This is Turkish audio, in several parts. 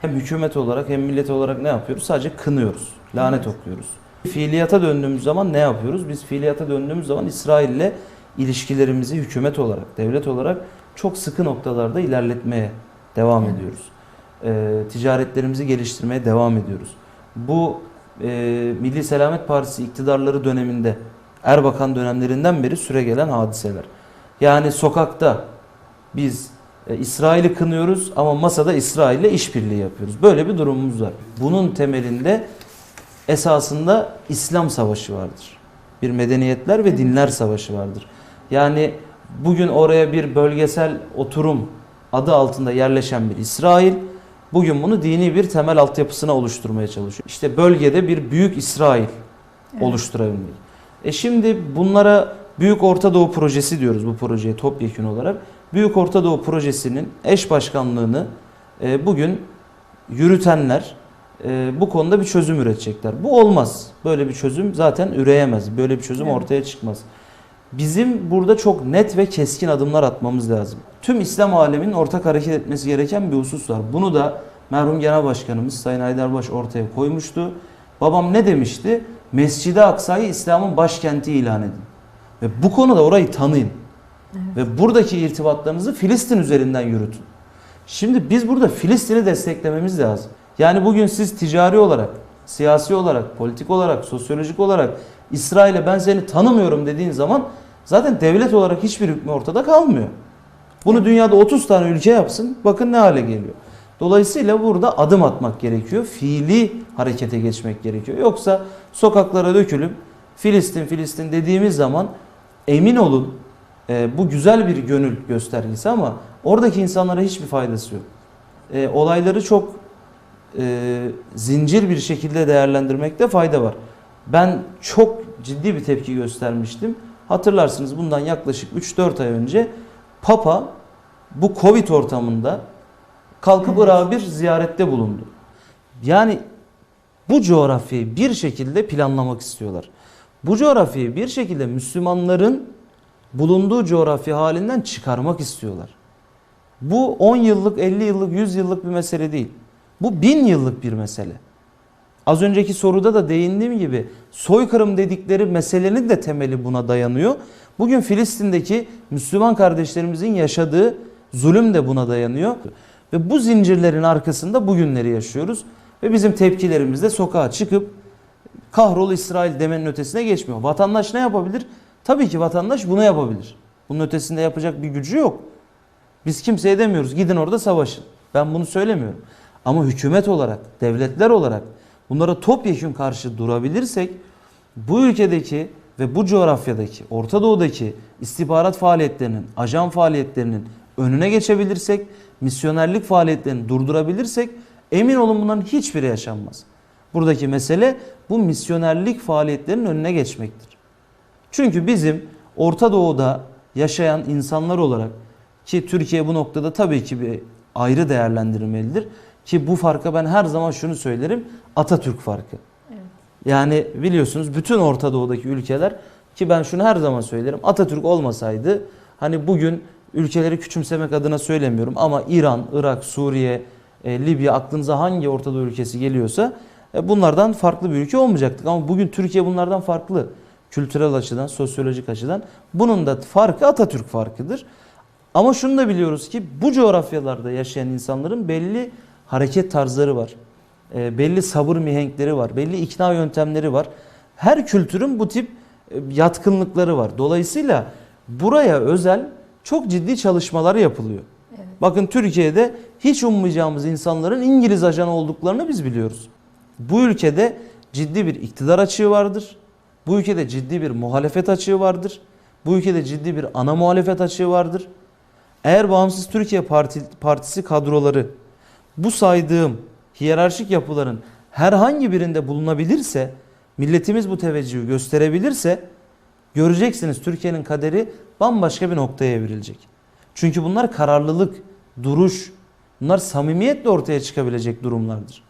Hem hükümet olarak hem millet olarak ne yapıyoruz? Sadece kınıyoruz. Lanet okuyoruz. Fiiliyata döndüğümüz zaman ne yapıyoruz? Biz fiiliyata döndüğümüz zaman İsrail'le ilişkilerimizi hükümet olarak, devlet olarak çok sıkı noktalarda ilerletmeye devam ediyoruz. Ee, ticaretlerimizi geliştirmeye devam ediyoruz. Bu e, Milli Selamet Partisi iktidarları döneminde Erbakan dönemlerinden beri süregelen hadiseler. Yani sokakta biz e, İsrail'i kınıyoruz ama masada İsrail'le işbirliği yapıyoruz. Böyle bir durumumuz var. Bunun temelinde esasında İslam savaşı vardır. Bir medeniyetler ve dinler savaşı vardır. Yani bugün oraya bir bölgesel oturum adı altında yerleşen bir İsrail bugün bunu dini bir temel altyapısına oluşturmaya çalışıyor. İşte bölgede bir büyük İsrail oluşturabilmek. E şimdi bunlara Büyük Orta Doğu Projesi diyoruz bu projeye topyekun olarak. Büyük Orta Doğu Projesi'nin eş başkanlığını e, bugün yürütenler e, bu konuda bir çözüm üretecekler. Bu olmaz. Böyle bir çözüm zaten üreyemez. Böyle bir çözüm Evet. ortaya çıkmaz. Bizim burada çok net ve keskin adımlar atmamız lazım. Tüm İslam aleminin ortak hareket etmesi gereken bir husus var. Bunu da merhum Genel Başkanımız Sayın Haydarbaş ortaya koymuştu. Babam ne demişti? Mescid-i Aksa'yı İslam'ın başkenti ilan edin. Ve bu konuda orayı tanıyın. Ve buradaki irtibatlarınızı Filistin üzerinden yürütün. Şimdi biz burada Filistin'i desteklememiz lazım. Yani bugün siz ticari olarak, siyasi olarak, politik olarak, sosyolojik olarak İsrail'e ben seni tanımıyorum dediğin zaman zaten devlet olarak hiçbir hükmü ortada kalmıyor. Bunu dünyada 30 tane ülke yapsın bakın ne hale geliyor. Dolayısıyla burada adım atmak gerekiyor. Fiili harekete geçmek gerekiyor. Yoksa sokaklara dökülüp Filistin Filistin dediğimiz zaman emin olun e, bu güzel bir gönül göstergesi ama oradaki insanlara hiçbir faydası yok. E, olayları çok e, zincir bir şekilde değerlendirmekte fayda var. Ben çok ciddi bir tepki göstermiştim. Hatırlarsınız bundan yaklaşık 3-4 ay önce Papa bu Covid ortamında kalkıp Evet. Irak'a bir ziyarette bulundu. Yani bu coğrafyayı bir şekilde planlamak istiyorlar. Bu coğrafyayı bir şekilde Müslümanların bulunduğu coğrafya halinden çıkarmak istiyorlar. Bu 10 yıllık, 50 yıllık, 100 yıllık bir mesele değil. Bu 1000 yıllık bir mesele. Az önceki soruda da değindiğim gibi soykırım dedikleri meselenin de temeli buna dayanıyor. Bugün Filistin'deki Müslüman kardeşlerimizin yaşadığı zulüm de buna dayanıyor. Ve bu zincirlerin arkasında bugünleri yaşıyoruz. Ve bizim tepkilerimiz de sokağa çıkıp kahrol İsrail demenin ötesine geçmiyor. Vatandaş ne yapabilir? Tabii ki vatandaş bunu yapabilir. Bunun ötesinde yapacak bir gücü yok. Biz kimseye demiyoruz gidin orada savaşın. Ben bunu söylemiyorum. Ama hükümet olarak, devletler olarak bunlara topyekun karşı durabilirsek bu ülkedeki ve bu coğrafyadaki, Orta Doğu'daki istihbarat faaliyetlerinin, ajan faaliyetlerinin önüne geçebilirsek, misyonerlik faaliyetlerini durdurabilirsek emin olun bunların hiçbiri yaşanmaz. Buradaki mesele bu misyonerlik faaliyetlerinin önüne geçmektir. Çünkü bizim Orta Doğu'da yaşayan insanlar olarak ki Türkiye bu noktada tabii ki bir ayrı değerlendirilmelidir. Ki bu farka ben her zaman şunu söylerim. Atatürk farkı. Evet. Yani biliyorsunuz bütün Orta Doğu'daki ülkeler ki ben şunu her zaman söylerim. Atatürk olmasaydı hani bugün ülkeleri küçümsemek adına söylemiyorum ama İran, Irak, Suriye, e, Libya aklınıza hangi Orta Doğu ülkesi geliyorsa bunlardan farklı bir ülke olmayacaktık. Ama bugün Türkiye bunlardan farklı. Kültürel açıdan, sosyolojik açıdan. Bunun da farkı Atatürk farkıdır. Ama şunu da biliyoruz ki bu coğrafyalarda yaşayan insanların belli hareket tarzları var. E, belli sabır mihenkleri var. Belli ikna yöntemleri var. Her kültürün bu tip e, yatkınlıkları var. Dolayısıyla buraya özel çok ciddi çalışmalar yapılıyor. Evet. Bakın Türkiye'de hiç ummayacağımız insanların İngiliz ajanı olduklarını biz biliyoruz. Bu ülkede ciddi bir iktidar açığı vardır. Bu ülkede ciddi bir muhalefet açığı vardır. Bu ülkede ciddi bir ana muhalefet açığı vardır. Eğer Bağımsız Türkiye Parti, Partisi kadroları bu saydığım hiyerarşik yapıların herhangi birinde bulunabilirse, milletimiz bu teveccühü gösterebilirse göreceksiniz Türkiye'nin kaderi bambaşka bir noktaya evrilecek. Çünkü bunlar kararlılık, duruş, bunlar samimiyetle ortaya çıkabilecek durumlardır.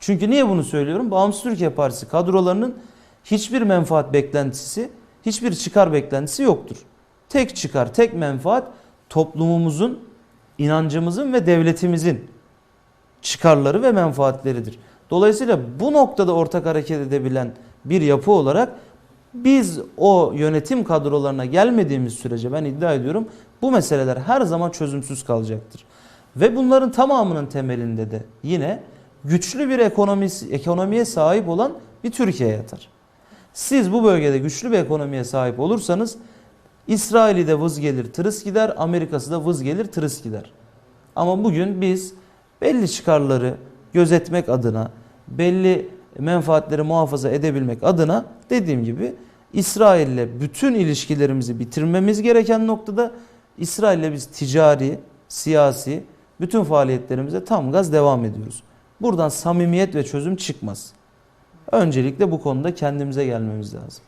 Çünkü niye bunu söylüyorum? Bağımsız Türkiye Partisi kadrolarının hiçbir menfaat beklentisi, hiçbir çıkar beklentisi yoktur. Tek çıkar, tek menfaat toplumumuzun, inancımızın ve devletimizin çıkarları ve menfaatleridir. Dolayısıyla bu noktada ortak hareket edebilen bir yapı olarak biz o yönetim kadrolarına gelmediğimiz sürece ben iddia ediyorum bu meseleler her zaman çözümsüz kalacaktır. Ve bunların tamamının temelinde de yine güçlü bir ekonomisi, ekonomiye sahip olan bir Türkiye yatar. Siz bu bölgede güçlü bir ekonomiye sahip olursanız İsrail'i de vız gelir tırıs gider, Amerika'sı da vız gelir tırıs gider. Ama bugün biz belli çıkarları gözetmek adına, belli menfaatleri muhafaza edebilmek adına dediğim gibi İsrail'le bütün ilişkilerimizi bitirmemiz gereken noktada İsrail'le biz ticari, siyasi bütün faaliyetlerimize tam gaz devam ediyoruz. Buradan samimiyet ve çözüm çıkmaz. Öncelikle bu konuda kendimize gelmemiz lazım.